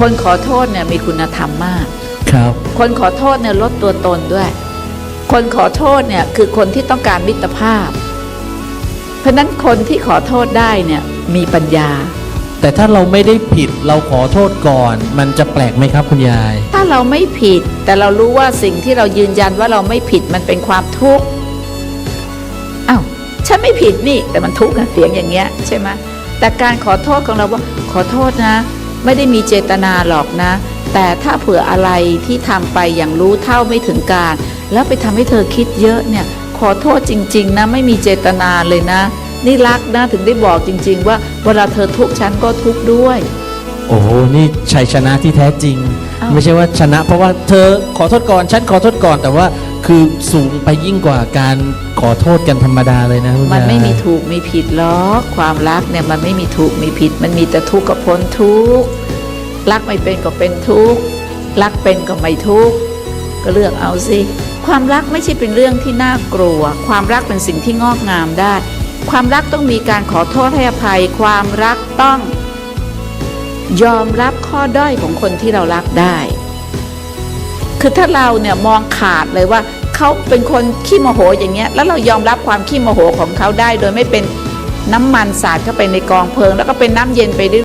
คนขอโทษเนี่ยมีคุณธรรมมาก ครับ คนขอโทษเนี่ยลดตัวตนด้วย คนขอโทษเนี่ยคือคนที่ต้องการมิตรภาพ เพราะฉะนั้นคนที่ขอโทษได้เนี่ยมีปัญญา แต่ถ้าเราไม่ได้ผิดเราขอโทษก่อน มันจะแปลกไหมครับคุณยาย ถ้าเราไม่ผิด แต่เรารู้ว่าสิ่งที่เรายืนยันว่าเราไม่ผิดมันเป็นความทุกข์อ้าวฉันไม่ผิดนี่แต่มันทุกข์นะเสียงอย่างเงี้ยใช่ไหมแต่การขอโทษของเราว่าขอโทษนะ ไม่ได้มีเจตนาหรอกนะ แต่ถ้าเผื่ออะไรที่ทำไปอย่างรู้เท่าไม่ถึงการ แล้วไปทำให้เธอคิดเยอะเนี่ย ขอโทษจริง ๆ นะ ไม่มีเจตนาเลยนะ นี่รักนะถึงได้บอกจริง ๆ ว่าเวลาเธอทุกข์ฉันก็ทุกข์ด้วย โอ้โหนี่ชัยชนะที่แท้จริง ไม่ใช่ว่าชนะ เพราะว่าเธอขอโทษก่อนฉันขอโทษก่อน แต่ว่าคือสูงไปยิ่งกว่าการขอโทษกันธรรมดาเลยนะคุณมันยายไม่มีถูกมีผิดหรอกความรักเนี่ยมันไม่มีถูกมีผิด มันมีแต่ทุกข์กับพ้นทุกข์รักไม่เป็นก็เป็นทุกข์รักเป็นก็ไม่ทุกข์ก็เลือกเอาสิความรักไม่ใช่เป็นเรื่องที่น่ากลัว ความรักเป็นสิ่งที่งอกงามได้ ความรักต้องมีการขอโทษให้อภัย ความรักต้อง ยอมรับข้อด้อยของคนที่เรารักได้ คือถ้าเราเนี่ยมองขาดเลยว่าเขาเป็นคนขี้โมโหอย่างเงี้ย แล้วเรายอมรับความขี้โมโหของเขาได้ โดยไม่เป็นน้ำมันสาดเข้าไปในกองเพลิง แล้วก็เป็นน้ำเย็นไปเรื่อย